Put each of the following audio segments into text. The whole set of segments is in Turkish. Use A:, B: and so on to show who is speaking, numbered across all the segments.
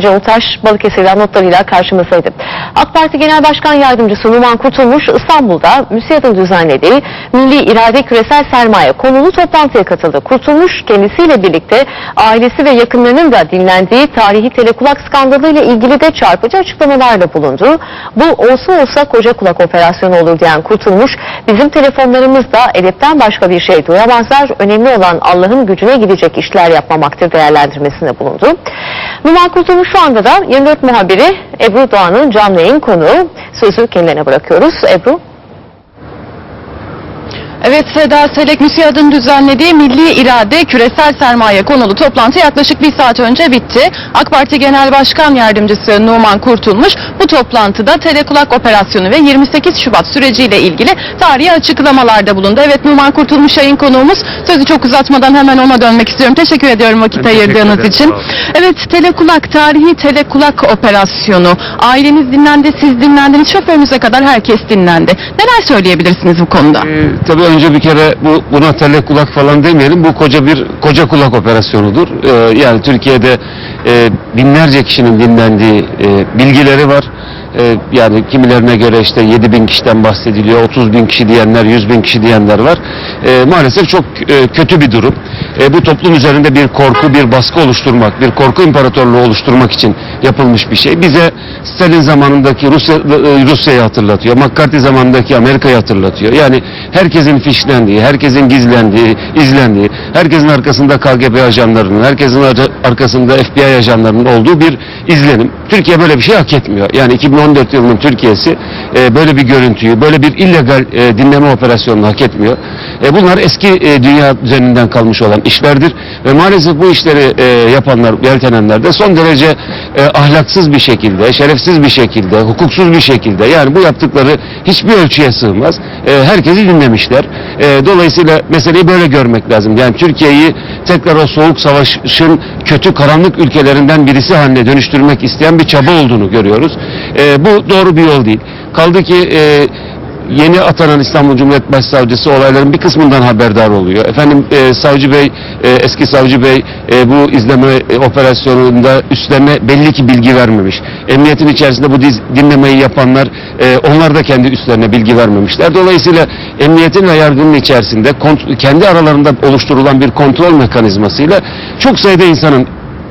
A: Hatice Ultaş Balıkesir'den notlarıyla karşımızdaydı. AK Parti Genel Başkan Yardımcısı Numan Kurtulmuş İstanbul'da MÜSİAD'ın düzenlediği Milli İrade Küresel Sermaye konulu toplantıya katıldı. Kurtulmuş kendisiyle birlikte ailesi ve yakınlarının da dinlendiği tarihi telekulak skandalıyla ilgili de çarpıcı açıklamalarla bulundu. Bu olsa olsa koca kulak operasyonu olur diyen Kurtulmuş bizim telefonlarımızda edepten başka bir şey duyamazlar. Önemli olan Allah'ın gücüne gidecek işler yapmamaktır değerlendirmesinde bulundu. Numan Kurtulmuş şu anda da 24 muhabiri Ebru Doğan'ın canlı yayın konuğu. Sözü kendilerine bırakıyoruz. Ebru.
B: Evet Seda Selek MÜSİAD'ın düzenlediği Milli İrade Küresel Sermaye konulu toplantı yaklaşık bir saat önce bitti. AK Parti Genel Başkan Yardımcısı Numan Kurtulmuş bu toplantıda telekulak operasyonu ve 28 Şubat süreciyle ilgili tarihi açıklamalarda bulundu. Evet Numan Kurtulmuş yayın konuğumuz. Sözü çok uzatmadan hemen ona dönmek istiyorum. Teşekkür ediyorum vakit
C: Ben
B: ayırdığınız
C: ederim,
B: için. Evet telekulak tarihi telekulak operasyonu. Aileniz dinlendi, siz dinlendiniz, şoförünüze kadar herkes dinlendi. Neler söyleyebilirsiniz bu konuda?
C: Ee, tabii önce bir kere bu buna tele kulak falan demeyelim. Bu koca bir koca kulak operasyonudur. Ee, yani Türkiye'de e, binlerce kişinin dinlendiği e, bilgileri var. E, yani kimilerine göre işte 7 bin kişiden bahsediliyor, 30 bin kişi diyenler, 100 bin kişi diyenler var. E, maalesef çok e, kötü bir durum. E, bu toplum üzerinde bir korku, bir baskı oluşturmak, bir korku imparatorluğu oluşturmak için yapılmış bir şey. Bize Stalin zamanındaki Rusya e, Rusya'yı hatırlatıyor. McCarthy zamanındaki Amerika'yı hatırlatıyor. Yani herkesin fişlendiği, herkesin gizlendiği, izlendiği, herkesin arkasında KGB ajanlarının, herkesin ar- arkasında FBI ajanlarının olduğu bir izlenim. Türkiye böyle bir şey hak etmiyor. Yani 2014 yılının Türkiye'si e, böyle bir görüntüyü, böyle bir illegal e, dinleme operasyonunu hak etmiyor. E, bunlar eski e, dünya düzeninden kalmış olan işlerdir ve maalesef bu işleri e, yapanlar, yeltenenler de son derece e, ahlaksız bir şekilde, şerefsiz bir şekilde, hukuksuz bir şekilde yani bu yaptıkları hiçbir ölçüye sığmaz. E, herkesi dinlemişler. E, dolayısıyla meseleyi böyle görmek lazım. Yani Türkiye'yi tekrar o soğuk savaşın kötü karanlık ülkelerinden birisi haline dönüştürmek isteyen bir çaba olduğunu görüyoruz. E, bu doğru bir yol değil. Kaldı ki e, yeni atanan İstanbul Cumhuriyet Başsavcısı olayların bir kısmından haberdar oluyor. Efendim e, savcı bey, e, eski savcı bey e, bu izleme e, operasyonunda üstlerine belli ki bilgi vermemiş. Emniyetin içerisinde bu diz, dinlemeyi yapanlar e, onlar da kendi üstlerine bilgi vermemişler. Dolayısıyla emniyetin ve yargının içerisinde kont- kendi aralarında oluşturulan bir kontrol mekanizmasıyla çok sayıda insanın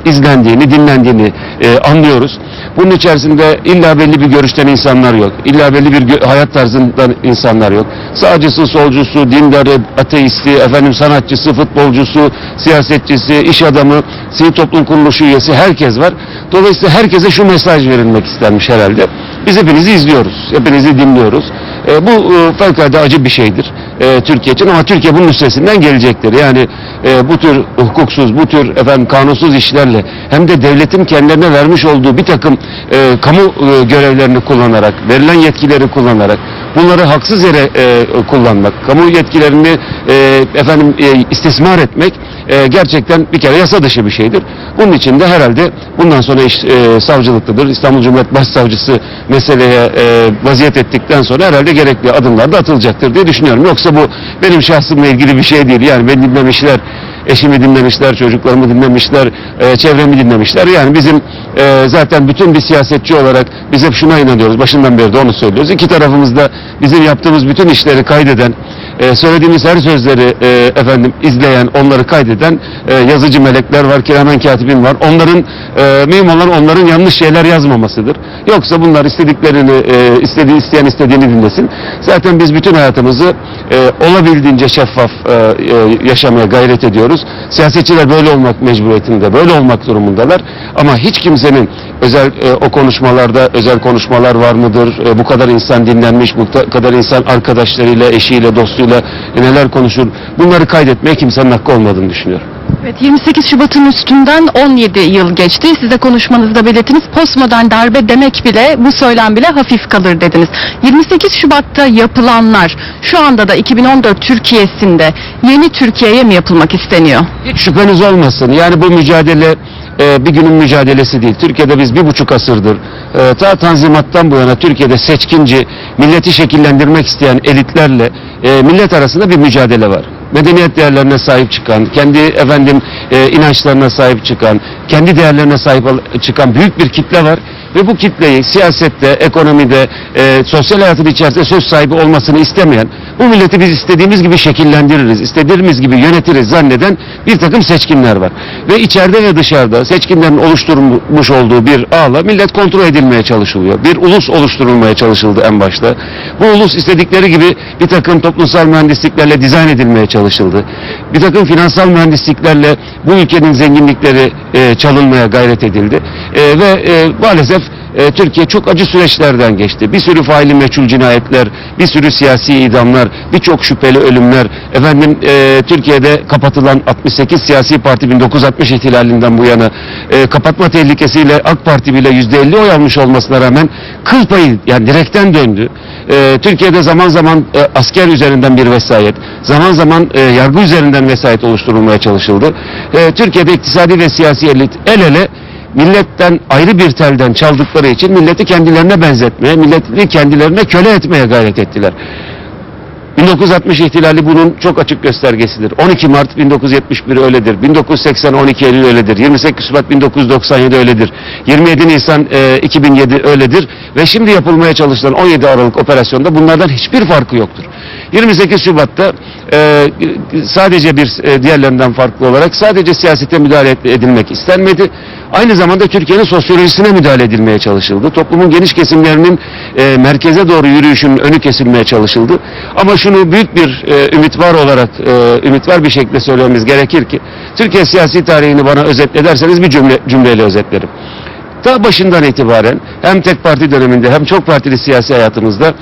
C: izlendiğini, dinlendiğini e, anlıyoruz. Bunun içerisinde illa belli bir görüşten insanlar yok. İlla belli bir hayat tarzından insanlar yok. Sağcısı, solcusu, dindarı, ateisti, efendim sanatçısı, futbolcusu, siyasetçisi, iş adamı, sivil toplum kuruluşu üyesi herkes var. Dolayısıyla herkese şu mesaj verilmek istenmiş herhalde. Biz hepinizi izliyoruz, hepinizi dinliyoruz. E, bu e, fevkalade acı bir şeydir e, Türkiye için ama Türkiye bunun üstesinden gelecektir. Yani e, bu tür hukuksuz, bu tür efendim kanunsuz işlerle hem de devletin kendilerine vermiş olduğu bir takım e, kamu e, görevlerini kullanarak, verilen yetkileri kullanarak bunları haksız yere e, kullanmak, kamu yetkilerini e, efendim e, istismar etmek e, gerçekten bir kere yasa dışı bir şeydir. Bunun için de herhalde bundan sonra iş e, savcılıktadır. İstanbul Cumhuriyet Başsavcısı meseleye e, vaziyet ettikten sonra herhalde gerekli adımlar da atılacaktır diye düşünüyorum. Yoksa bu benim şahsımla ilgili bir şey değil. Yani beni dinlemişler, eşimi dinlemişler, çocuklarımı dinlemişler, e, çevremi dinlemişler. Yani bizim e, zaten bütün bir siyasetçi olarak biz hep şuna inanıyoruz. Başından beri de onu söylüyoruz. İki tarafımızda bizim yaptığımız bütün işleri kaydeden, e, söylediğimiz her sözleri e, efendim izleyen, onları kaydeden e, yazıcı melekler var, kiramen katibin var. Onların e, mühim olan onların yanlış şeyler yazmamasıdır. Yoksa bunlar istediklerini e, istediği isteyen istediğini dinlesin. Zaten biz bütün hayatımızı e, olabildiğince şeffaf e, e, yaşamaya gayret ediyoruz. Siyasetçiler böyle olmak mecburiyetinde, böyle olmak durumundalar. Ama hiç kimsenin özel e, o konuşmalarda özel konuşmalar var mıdır? E, bu kadar insan dinlenmiş, bu kadar insan arkadaşlarıyla, eşiyle, dostuyla e, neler konuşur? Bunları kaydetmeye kimsenin hakkı olmadığını düşünüyorum.
B: Evet 28 Şubat'ın üstünden 17 yıl geçti. Size konuşmanızda belirttiniz postmodern darbe demek bile bu söylem bile hafif kalır dediniz. 28 Şubat'ta yapılanlar şu anda da 2014 Türkiye'sinde yeni Türkiye'ye mi yapılmak isteniyor?
C: Hiç şüpheniz olmasın. Yani bu mücadele e, bir günün mücadelesi değil. Türkiye'de biz bir buçuk asırdır e, ta Tanzimat'tan bu yana Türkiye'de seçkinci, milleti şekillendirmek isteyen elitlerle e, millet arasında bir mücadele var. Medeniyet değerlerine sahip çıkan, kendi efendim e, inançlarına sahip çıkan, kendi değerlerine sahip çıkan büyük bir kitle var ve bu kitleyi siyasette, ekonomide, e, sosyal hayatın içerisinde söz sahibi olmasını istemeyen, bu milleti biz istediğimiz gibi şekillendiririz, istediğimiz gibi yönetiriz zanneden bir takım seçkinler var. Ve içeride ve dışarıda seçkinlerin oluşturmuş olduğu bir ağla millet kontrol edilmeye çalışılıyor. Bir ulus oluşturulmaya çalışıldı en başta. Bu ulus istedikleri gibi bir takım toplumsal mühendisliklerle dizayn edilmeye çalışıldı. Bir takım finansal mühendisliklerle bu ülkenin zenginlikleri e, çalınmaya gayret edildi. E, ve e, maalesef e, Türkiye çok acı süreçlerden geçti. Bir sürü faili meçhul cinayetler, bir sürü siyasi idamlar, birçok şüpheli ölümler. Efendim e, Türkiye'de kapatılan 68 siyasi parti 1960 ihtilalinden bu yana e, kapatma tehlikesiyle AK Parti bile %50 oy almış olmasına rağmen kıl payı yani direkten döndü. E, Türkiye'de zaman zaman e, asker üzerinden bir vesayet, zaman zaman e, yargı üzerinden vesayet oluşturulmaya çalışıldı. E, Türkiye'de iktisadi ve siyasi elit el ele milletten ayrı bir telden çaldıkları için milleti kendilerine benzetmeye, milleti kendilerine köle etmeye gayret ettiler. 1960 ihtilali bunun çok açık göstergesidir. 12 Mart 1971 öyledir. 1980 12 Eylül öyledir. 28 Şubat 1997 öyledir. 27 Nisan e, 2007 öyledir. Ve şimdi yapılmaya çalışılan 17 Aralık operasyonda bunlardan hiçbir farkı yoktur. 28 Şubat'ta e, sadece bir e, diğerlerinden farklı olarak sadece siyasete müdahale edilmek istenmedi. Aynı zamanda Türkiye'nin sosyolojisine müdahale edilmeye çalışıldı. Toplumun geniş kesimlerinin e, merkeze doğru yürüyüşünün önü kesilmeye çalışıldı. Ama şunu büyük bir e, ümit var olarak, e, ümit var bir şekilde söylememiz gerekir ki, Türkiye siyasi tarihini bana özetle derseniz bir cümle, cümleyle özetlerim. Ta başından itibaren hem tek parti döneminde hem çok partili siyasi hayatımızda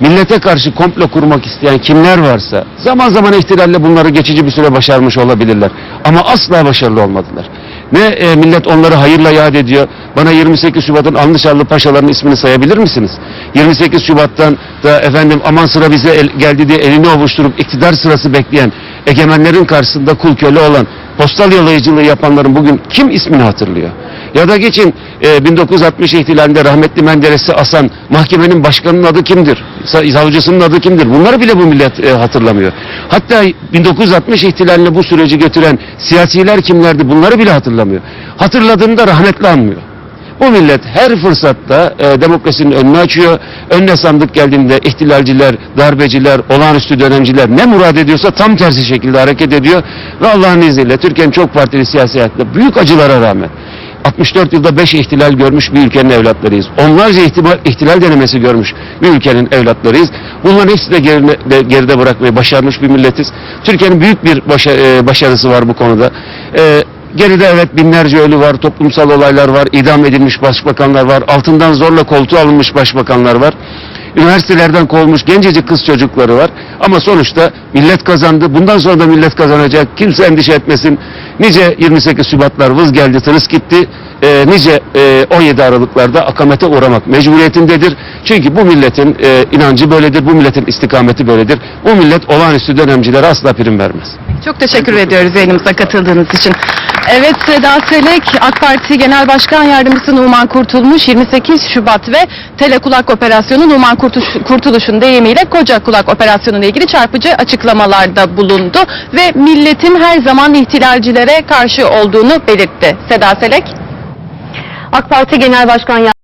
C: millete karşı komplo kurmak isteyen kimler varsa zaman zaman ihtilalle bunları geçici bir süre başarmış olabilirler. Ama asla başarılı olmadılar. Ne e, millet onları hayırla yad ediyor. Bana 28 Şubat'ın Alnışarlı Paşaların ismini sayabilir misiniz? 28 Şubat'tan da efendim aman sıra bize el- geldi diye elini ovuşturup iktidar sırası bekleyen egemenlerin karşısında kul köle olan postal yollayıcılığı yapanların bugün kim ismini hatırlıyor? Ya da geçin e, 1960 ihtilalinde rahmetli Menderes'i asan mahkemenin başkanının adı kimdir? Sa- Savcısının adı kimdir? Bunları bile bu millet e, hatırlamıyor. Hatta 1960 ihtilaline bu süreci götüren siyasiler kimlerdi? Bunları bile hatırlamıyor. Hatırladığında rahmetli anmıyor. Bu millet her fırsatta e, demokrasinin önünü açıyor. Önüne sandık geldiğinde ihtilalciler, darbeciler, olağanüstü dönemciler ne murad ediyorsa tam tersi şekilde hareket ediyor. Ve Allah'ın izniyle Türkiye'nin çok partili siyasi hayatında büyük acılara rağmen 64 yılda 5 ihtilal görmüş bir ülkenin evlatlarıyız. Onlarca ihtimal, ihtilal denemesi görmüş bir ülkenin evlatlarıyız. Bunların hepsini de gerine- de geride bırakmayı başarmış bir milletiz. Türkiye'nin büyük bir başa- e, başarısı var bu konuda. E, Geride evet binlerce ölü var, toplumsal olaylar var, idam edilmiş başbakanlar var, altından zorla koltuğa alınmış başbakanlar var. Üniversitelerden kovulmuş gencecik kız çocukları var. Ama sonuçta millet kazandı. Bundan sonra da millet kazanacak. Kimse endişe etmesin. Nice 28 Şubatlar vız geldi, tırıs gitti. Ee, nice e, 17 Aralıklarda akamete uğramak mecburiyetindedir. Çünkü bu milletin e, inancı böyledir, bu milletin istikameti böyledir. Bu millet olağanüstü dönemcilere asla prim vermez.
B: Çok teşekkür ediyoruz yayınımıza katıldığınız için. Evet Seda Selek, AK Parti Genel Başkan Yardımcısı Numan Kurtulmuş 28 Şubat ve Telekulak Operasyonu Numan Kurtuş, Kurtuluş'un deyimiyle Koca Kulak Operasyonu ile ilgili çarpıcı açıklamalarda bulundu ve milletin her zaman ihtilalcilere karşı olduğunu belirtti. Seda Selek.
A: AK Parti Genel Başkan